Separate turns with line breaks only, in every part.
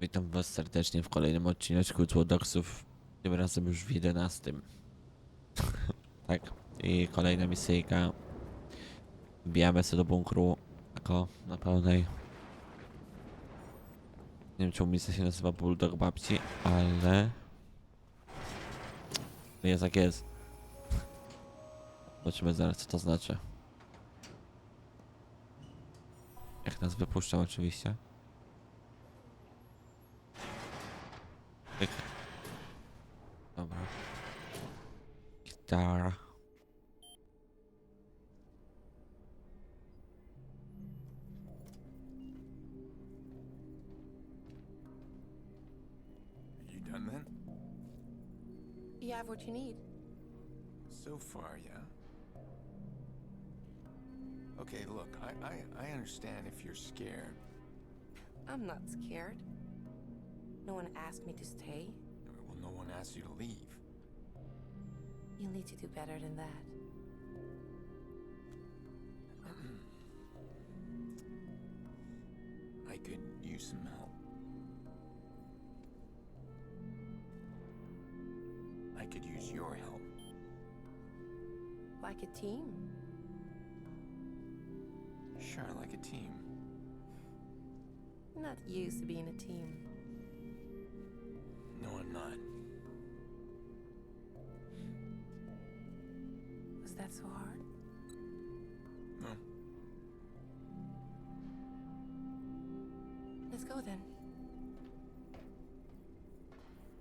Witam was serdecznie w kolejnym odcineczku Złodoksów, tym razem już w 11. tak, i kolejna misyjka. Wbijamy się do bunkru, jako na pełnej. Nie wiem czemu misja się nazywa Bulldog Babci, ale... Jest jak jest. Zobaczymy zaraz co to znaczy. Jak nas wypuszczą oczywiście. Dobra. Oh, Gitara.
You done then?
You have what you need.
So far, yeah. Okay, look, I, I, I understand if you're scared.
I'm not scared. No one asked me to stay.
Well, no one asked you to leave.
You'll need to do better than that.
I could use some help. I could use your help.
Like a team.
Sure, like a team.
Not used to being a team.
No, not.
Was that so hard?
No.
Let's go then.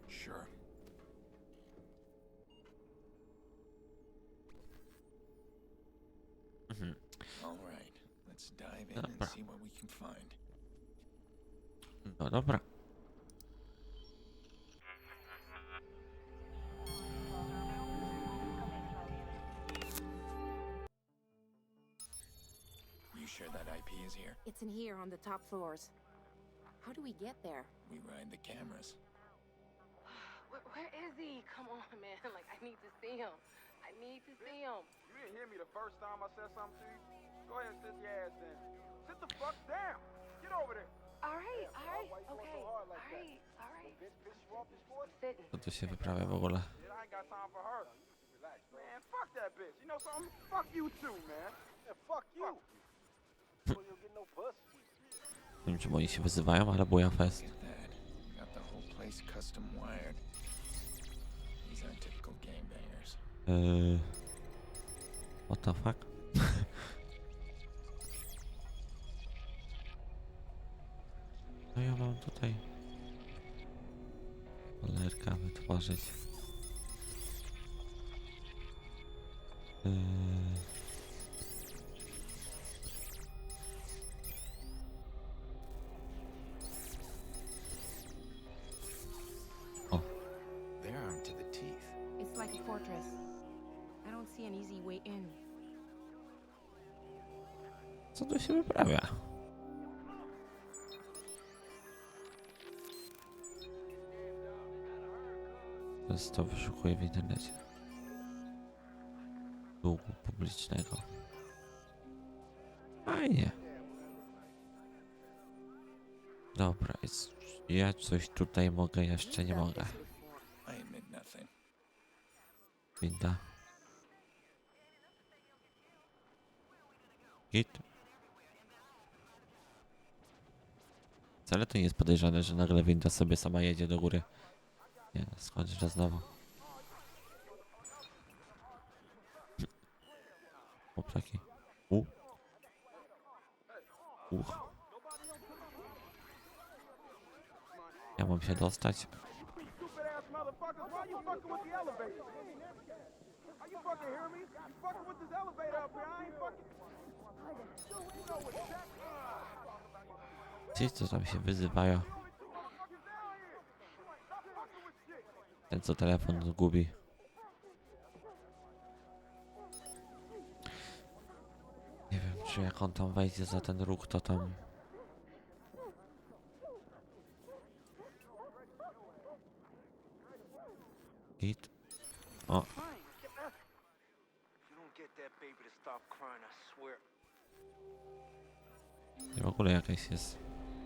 Sure.
Mhm.
All right. Let's dive in and see what we can find.
No dobra.
In here on the top floors. How do we get there?
We ride the cameras.
Where, where is he? Come on, man. Like, I need to see him. I need to see him.
You didn't hear me the first time I said something to you? Go ahead and sit your ass down. Sit the fuck down. Get over there.
All right. All right.
why you going
okay.
so hard like that
all right
Bitch, bitch you off this sport?
Sitting.
Co tu się wyprawia w ogóle?
I ain't got time for her. Man. Fuck that bitch. You know something? Fuck you too, man. Yeah, fuck you. So you'll get no pussy.
Nie wiem czemu oni się wyzywają, ale buja fest. Yy... What the fuck? No ja mam tutaj cholerka wytworzyć. Yy...
I don't see an easy way in.
co tu się wyprawia? To jest to wyszukuję w internecie. Długu publicznego. Fajnie. Dobra, jest, ja coś tutaj mogę, jeszcze nie mogę. Winda. Git. Wcale to nie jest podejrzane, że nagle winda sobie sama jedzie do góry. Nie, skądże znowu. Chłopaki. U. Uch. Ja mam się dostać.
Are you fucking hear me? You fucking with this elevator up here. I ain't fucking.
Ci, co tam się wyzywają. Ten, co telefon zgubi. Nie wiem, czy jak on tam wejdzie za ten róg, to tam... Git. O, ogóle jakaś jest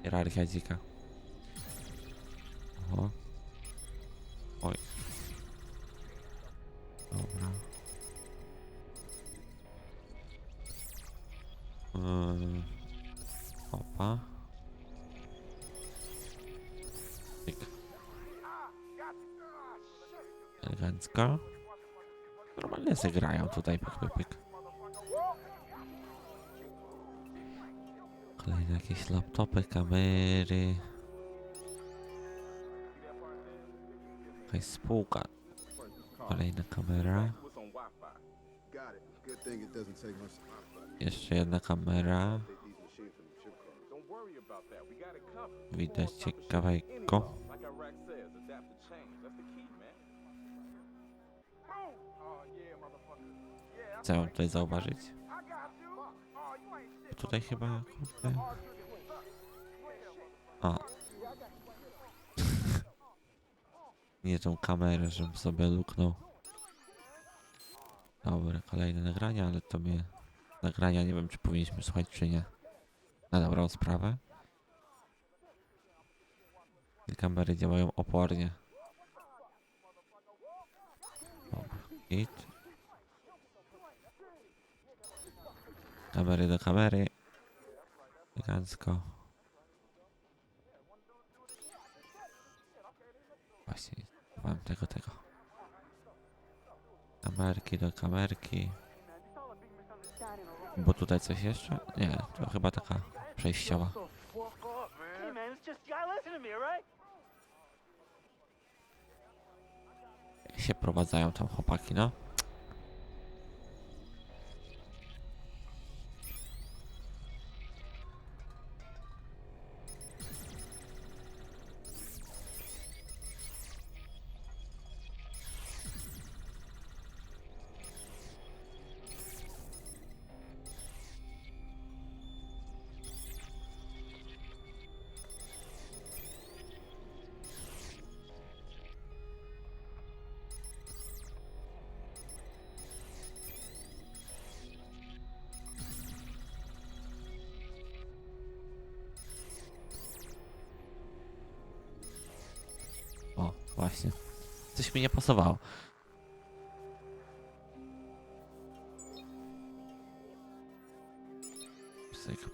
hierarchia dzika. Oho. Oj. Dobra. Yy. Opa. Pyk. Elegancko. Normalnie zagrają tutaj, pyk, pyk, pyk. Jakieś laptopy, kamery. Jakaś spółka. Kolejna kamera. Jeszcze jedna kamera. Widać ciekawego. Chcę tutaj zauważyć. Tutaj chyba, kurde. A. Nie tą kamerę, żebym sobie luknął. Dobra, kolejne nagrania, ale to mnie... Nagrania nie wiem, czy powinniśmy słuchać, czy nie. Na dobrą sprawę. Te kamery działają opornie. Dobra, git. Kamery do kamery. Elegancko. Właśnie, mam tego, tego. Kamerki do kamerki. Bo tutaj coś jeszcze? Nie, to chyba taka przejściowa. Jak się prowadzają tam chłopaki, no. Właśnie. Coś mi nie pasowało.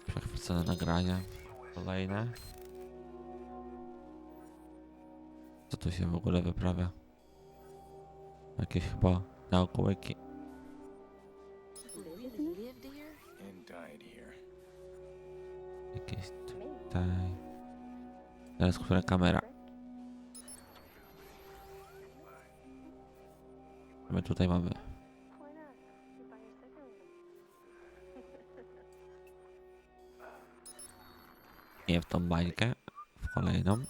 Przechwycone nagrania. Kolejne. Co tu się w ogóle wyprawia? Jakieś chyba
here.
Jakieś tutaj. Teraz która kamera? My tutaj mamy. Nie w tą bańkę. W kolejną.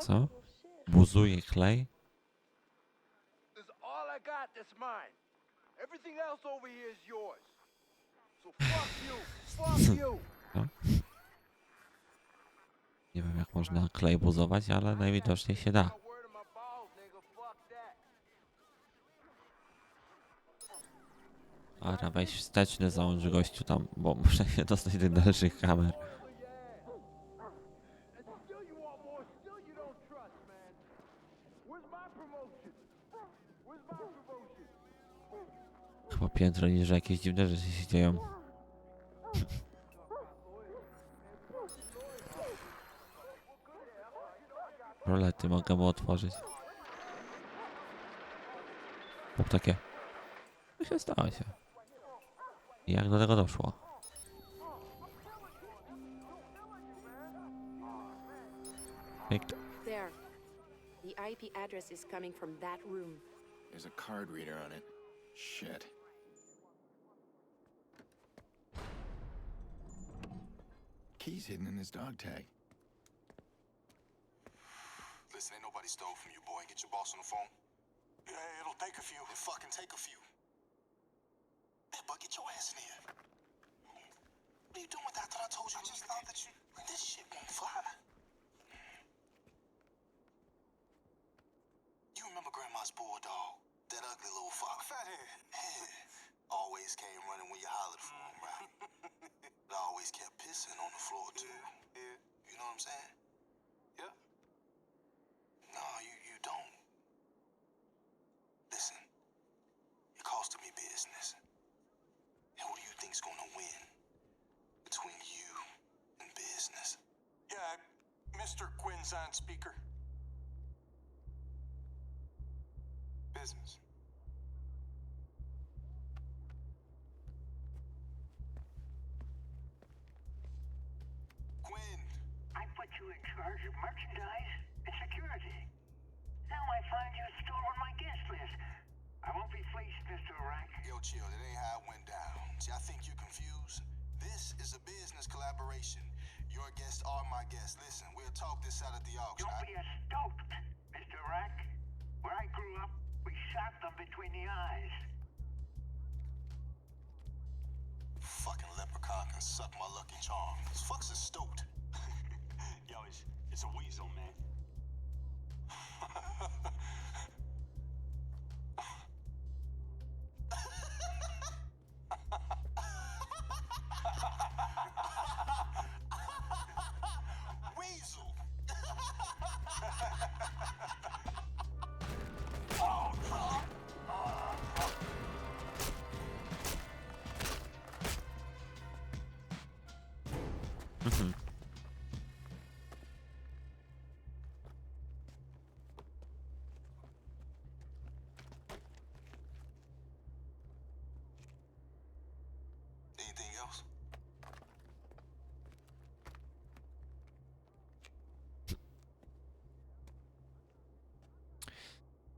Co? Buzuje klej.
Everything else over here is yours. You.
Nie wiem jak można klej buzować, ale najwidoczniej się da. Ara, weź wsteczny załącz gościu tam, bo muszę się dostać do dalszych kamer.
Promotion?
Chyba piętro niżej jakieś dziwne rzeczy się dzieją. Rolety mogę mu otworzyć. Lub takie. Co się stało się? Jak do tego doszło? Pięknie.
There. The IP address is coming from that room.
There's a card reader on it. Shit. Key's hidden in his dog tag.
Listen, ain't nobody stole from you, boy. Get your boss on the phone. Yeah, it'll take a few. It'll fucking take a few. Hey, get your ass in here. What are you doing with that? I thought I told you. I just thought that you... This shit won't fly. You remember Grandma's bulldog? That ugly little fox. Fathead. always came running when you hollered for him, right? I always kept pissing on the floor, too.
Yeah, yeah. You
know what
I'm saying? You in charge of merchandise and security. Now I find you stolen my guest list. I won't be fleeced, Mr. Rank.
yo, chill. That ain't how it went down. See, I think you're confused. This is a business collaboration. Your guests are my guests. Listen, we'll talk this out at the auction.
Don't be a stoat, Mr. Rank. Where I grew up, we shot them between the eyes.
Fucking leprechaun can suck my lucky charm. Fuck's a stoat.
It's a weasel, man.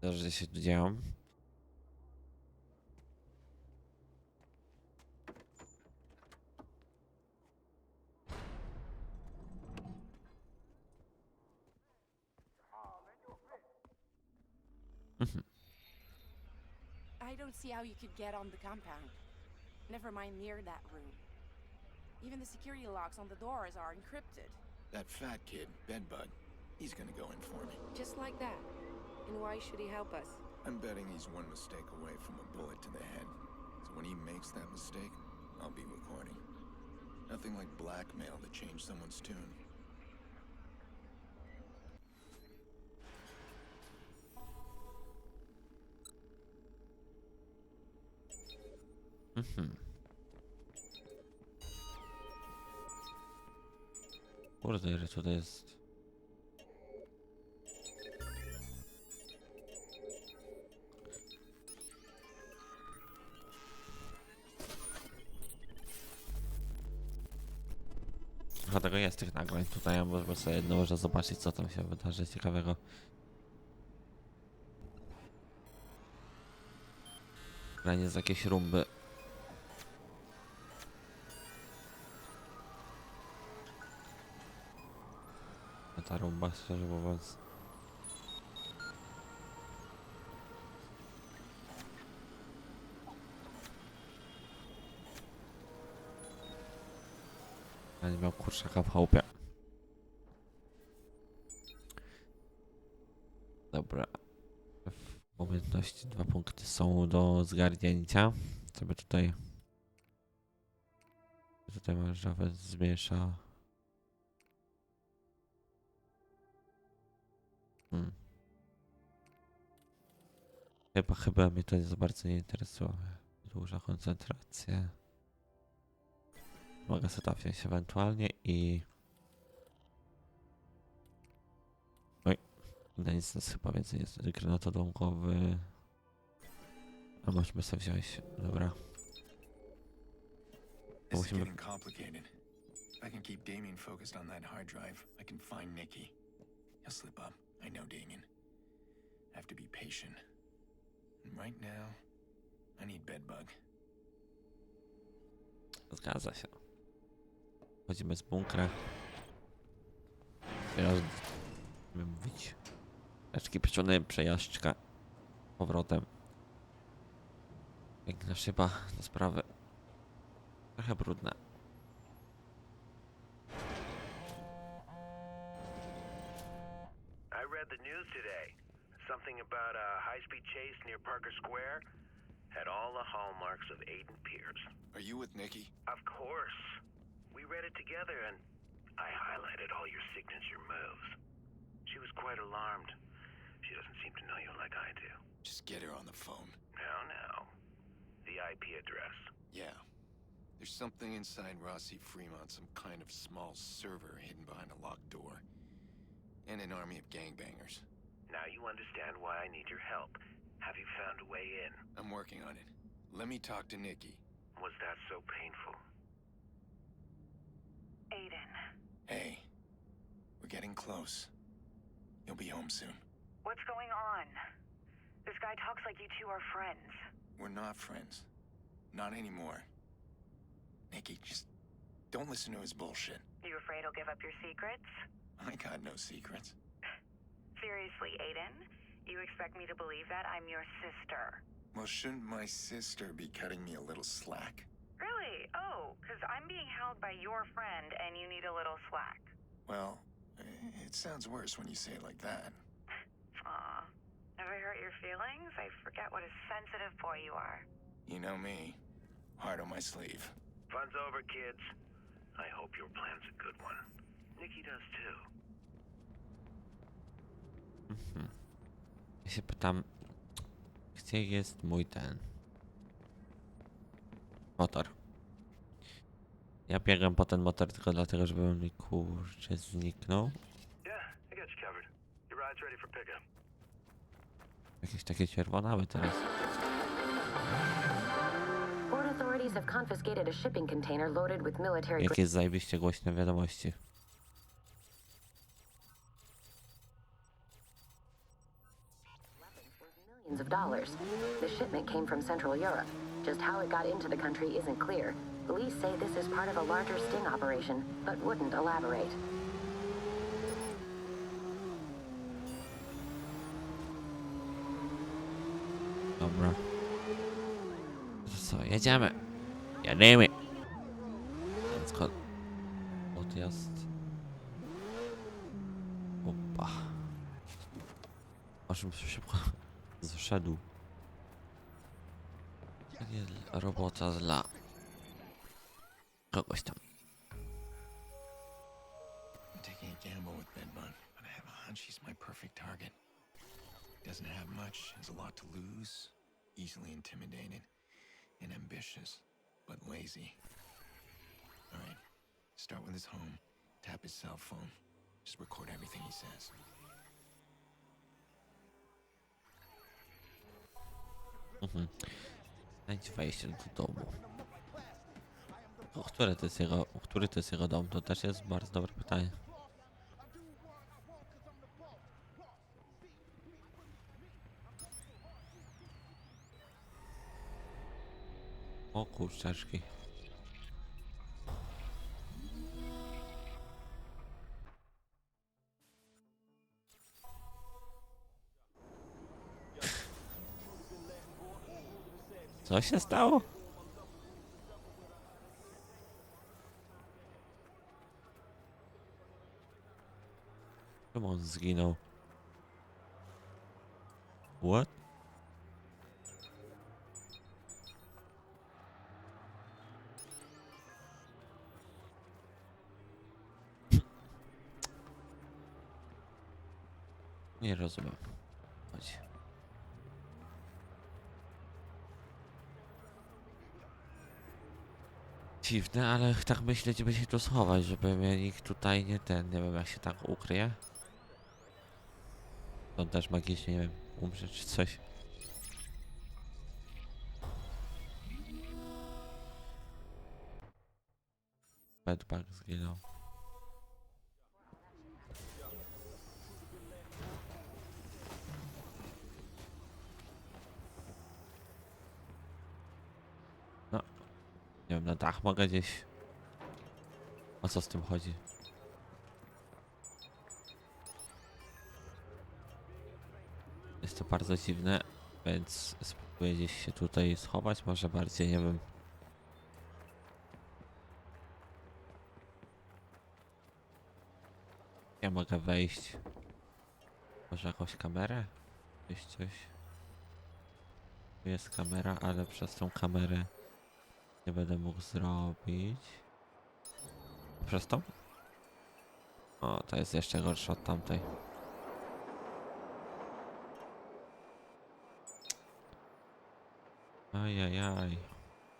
Dobrze, że się tu dzieją. Mhm.
I don't see how you could get on the compound. Never mind near that room. Even the security locks on the doors are encrypted.
That fat kid, Bedbug, he's gonna go in for me.
Just like that. And why should he help us?
I'm betting he's one mistake away from a bullet to the head. So when he makes that mistake, I'll be recording. Nothing like blackmail to change someone's tune.
Mhm. Kurde, ile tutaj jest. Trochę tego jest tych nagrań tutaj, bo sobie jedno można zobaczyć co tam się wydarzy ciekawego. Granie z jakieś rumby. A ta rumba, szczerze mówiąc. Nie miał kurczaka w chałupie. Dobra. W umiejętności dwa punkty są do zgarnięcia. Sobie tutaj... Tutaj masz nawet zmniejsza... Hmm. Chyba, chyba mnie to za bardzo nie interesuje. Duża koncentracja. Mogę sobie tam wziąć ewentualnie i... Oj, na nic nas chyba więcej jest. Granatodłąkowy. A możemy sobie wziąć, dobra.
Is
Musimy-
I can keep Damien focused on that hard drive, I can find Nikki. He'll slip up. I know Damien. I have to be patient. And right now, I need Bedbug.
Zgadza się. Wchodzimy z bunkra. Teraz będziemy mówić. Leczki pieczone, przejażdżka. Powrotem. Piękna szyba do sprawy. Trochę brudna.
I read the news today. Something about a high-speed chase near Parker Square. Had all the hallmarks of Aiden Pierce.
Are you with Nikki?
Of course. We read it together and I highlighted all your signature moves. She was quite alarmed. She doesn't seem to know you like I do.
Just get her on the phone.
Now, now. The IP address.
Yeah. There's something inside Rossi Fremont, some kind of small server hidden behind a locked door. And an army of gangbangers.
Now you understand why I need your help. Have you found a way in?
I'm working on it. Let me talk to Nikki.
Was that so painful?
Aiden,
Hey, we're getting close. You'll be home soon.
what's going on? This guy talks like you two are friends.
We're not friends. Not anymore. Nikki, just don't listen to his bullshit.
You afraid he'll give up your secrets?
I got no secrets.
Seriously, Aiden? You expect me to believe that I'm your sister?
Well, shouldn't my sister be cutting me a little slack?
Really? Oh, because I'm being held by your friend and you need a little slack.
Well, eh, it sounds worse when you say it like that.
Aw. Have I hurt your feelings? I forget what a sensitive boy you are.
You know me. Heart on my sleeve.
Fun's over, kids. I hope your plan's a good one. Nikki does too.
Mhm. Ja się pytam, gdzie jest mój ten motor? Ja biegam po ten motor tylko dlatego, żeby on mi kurczę zniknął. Jakieś takie czerwonawe teraz.
Port authorities have confiscated a shipping container loaded with military
Jakie zajebiście głośne wiadomości.
of dollars. The shipment came from Central Europe. Just how it got into the country isn't clear. Police say this is part of a larger sting operation, but wouldn't elaborate.
Dobra. To co, jedziemy. Jedziemy. Więc ko- Odjazd. Opa. Aż bym szybko zszedł. Robota dla
I'm taking a gamble with Bedbug, but I have a hunch he's my perfect target. Doesn't have much, has a lot to lose, easily intimidated, and ambitious, but lazy. Alright, start with his home, tap his cell phone, just record everything he says.
Mhm. Znajdź wejście do domu. O, które to jest jego, który to jest jego dom? To też jest bardzo dobre pytanie. O kurczaczki. Co się stało? Czemu on zginął? What? Nie rozumiem. Chodź. Dziwne, ale tak gdzie by się tu schować, żeby mnie nikt tutaj nie ten, nie wiem jak się tak ukryje. Też magicznie, nie wiem, umrze czy coś. Bedbug zginął. No, nie wiem, na dach mogę gdzieś. O co z tym chodzi? Bardzo dziwne, więc spróbuję gdzieś się tutaj schować, może bardziej, nie wiem. Ja mogę wejść. Może jakąś kamerę? Coś, coś. Tu jest kamera, ale przez tą kamerę nie będę mógł zrobić. Przez tą? O, to jest jeszcze gorsze od tamtej. Ajajaj.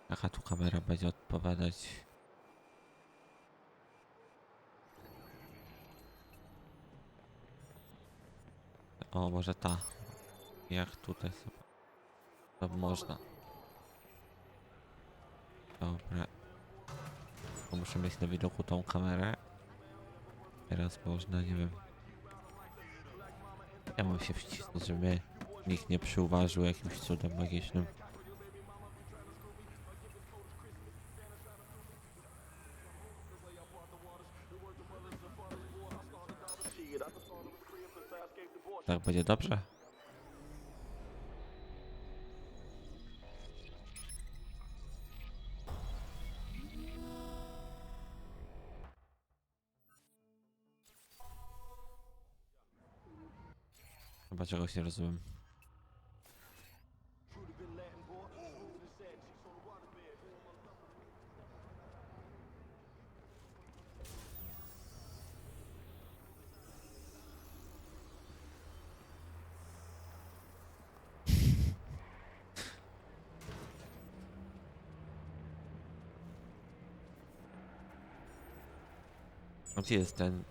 Jaka tu kamera będzie odpowiadać? O, może ta. Jak tutaj sobie. To można. Dobra. Muszę mieć na widoku tą kamerę. Teraz można, nie wiem. Ja mam się wcisnąć, żeby nikt nie przyuważył jakimś cudem magicznym. Tak będzie dobrze? Chyba czegoś nie rozumiem. Gdzie jest ten,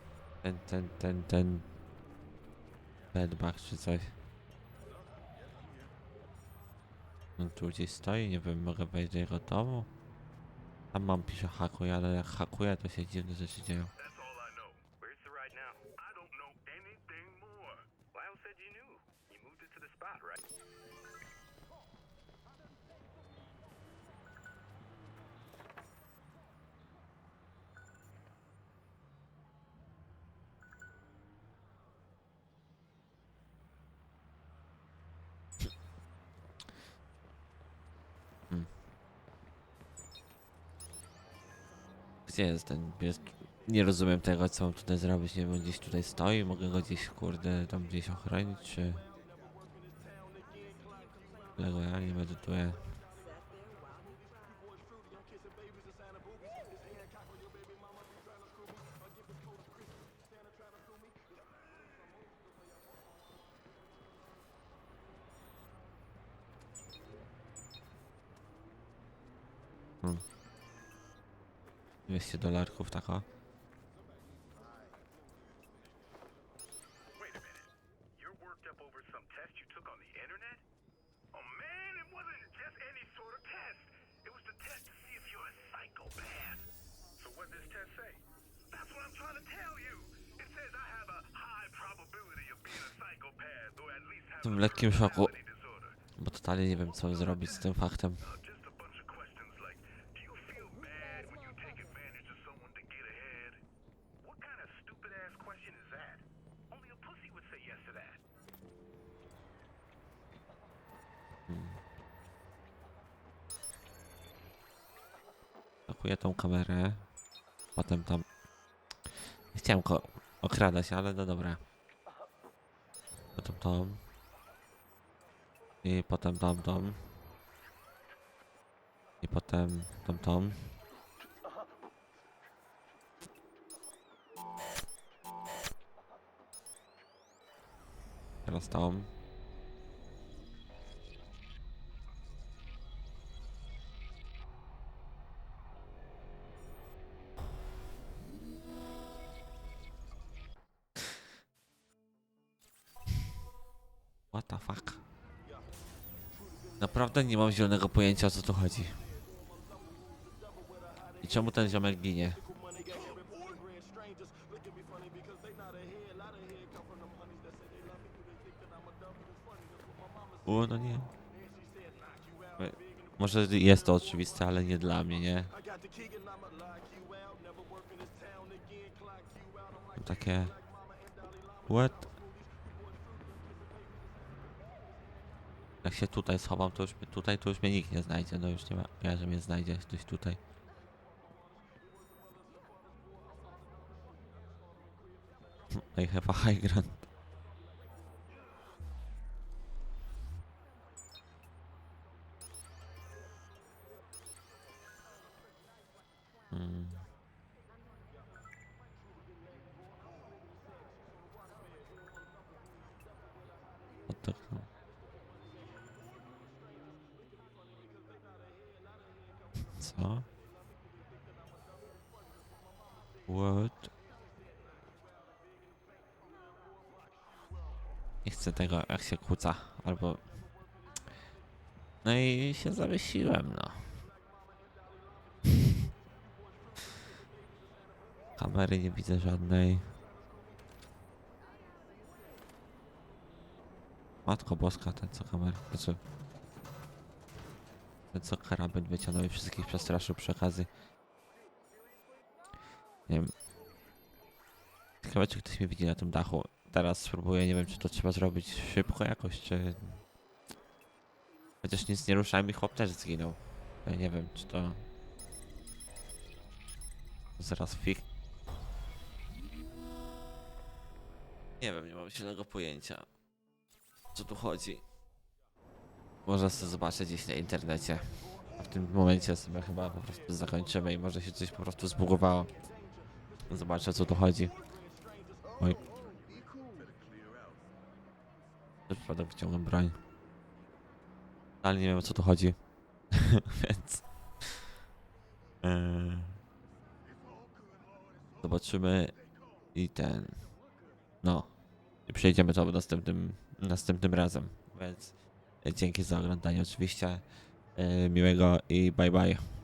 ten, ten, ten, ten bedbug czy coś? On tu gdzieś stoi, nie wiem, mogę wejść do jego domu? Tam mam pisze hakuję, ale jak hakuję to się dziwne rzeczy dzieją. Gdzie jest ten? Nie rozumiem tego, co mam tutaj zrobić. Nie wiem, gdzieś tutaj stoi, mogę go gdzieś, kurde, tam gdzieś ochronić, czy... Dlatego ja nie medytuję. 200 dolarków
taka.
W lekkim szoku, bo totalnie nie wiem co zrobić z tym faktem. Zakuję tą kamerę. Potem tam... Nie chciałem go okradać, ale no dobra. Potem tą. I potem tą, tą. I potem tą, tą. Teraz tą. Naprawdę nie mam zielonego pojęcia o co tu chodzi. I czemu ten ziomek ginie? O, no nie. E, Może jest to oczywiste, ale nie dla mnie, nie? Takie... What? Jak się tutaj schowam, to już mnie, tutaj to już mnie nikt nie znajdzie. No już nie ma, ja, że mnie znajdzie gdzieś tutaj. No I have a high ground. Hmm. Co? What? Nie chcę tego, jak się kłóca, albo... No i się zawiesiłem, no. Kamery nie widzę żadnej. Matko boska, ten co kamer... Znaczy... Co karabin wyciągnął i wszystkich przestraszył przy okazji. Nie wiem. Ciekawe czy ktoś mnie widzi na tym dachu. Teraz spróbuję, nie wiem czy to trzeba zrobić szybko jakoś, czy... Chociaż nic nie ruszałem i chłop też zginął. Ja nie wiem czy to... Zaraz fik... Nie wiem, nie mam zielonego pojęcia. Co tu chodzi? Może sobie zobaczę gdzieś na internecie. A w tym momencie sobie chyba po prostu zakończymy i może się coś po prostu zbugowało. Zobaczę co tu chodzi. Oj. Przypadek wyciągam broń. Ale nie wiem o co tu chodzi. Więc... Eee, zobaczymy i ten... No. I przejdziemy to następnym, następnym razem. Więc e, dzięki za oglądanie oczywiście. E, miłego i bye bye.